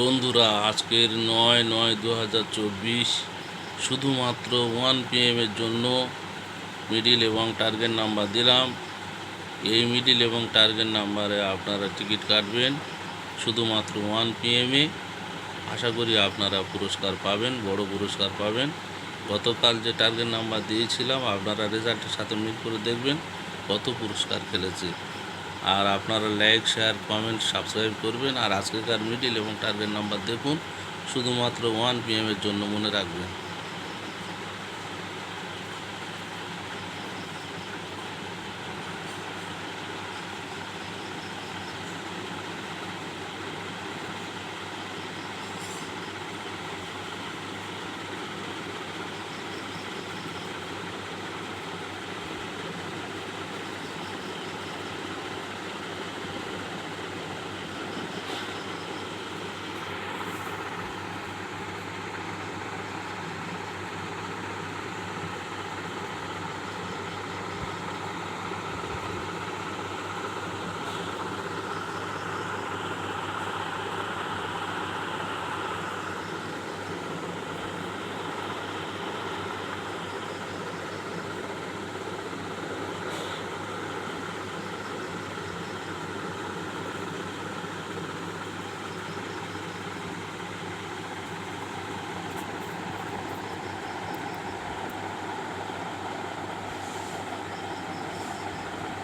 বন্ধুরা, আজকের নয় নয় দু হাজার চব্বিশ, শুধুমাত্র ওয়ান পিএমের জন্য মিডিল এবং টার্গেট নাম্বার দিলাম। এই মিডিল এবং টার্গেট নাম্বারে আপনারা টিকিট কাটবেন শুধুমাত্র ওয়ান পিএমে আশা করি আপনারা পুরস্কার পাবেন, বড় পুরস্কার পাবেন। গতকাল যে টার্গেট নাম্বার দিয়েছিলাম, আপনারা রেজাল্টের সাথে মিল করে দেখবেন কত পুরস্কার খেলেছে। আর আপনারা লাইক শেয়ার কমেন্ট সাবস্ক্রাইব করবেন। আর আজকেকার মিডিল এবং টার্গেট নাম্বার দেখুন। শুধুমাত্র ওয়ান পিএমের জন্য মনে রাখবেন।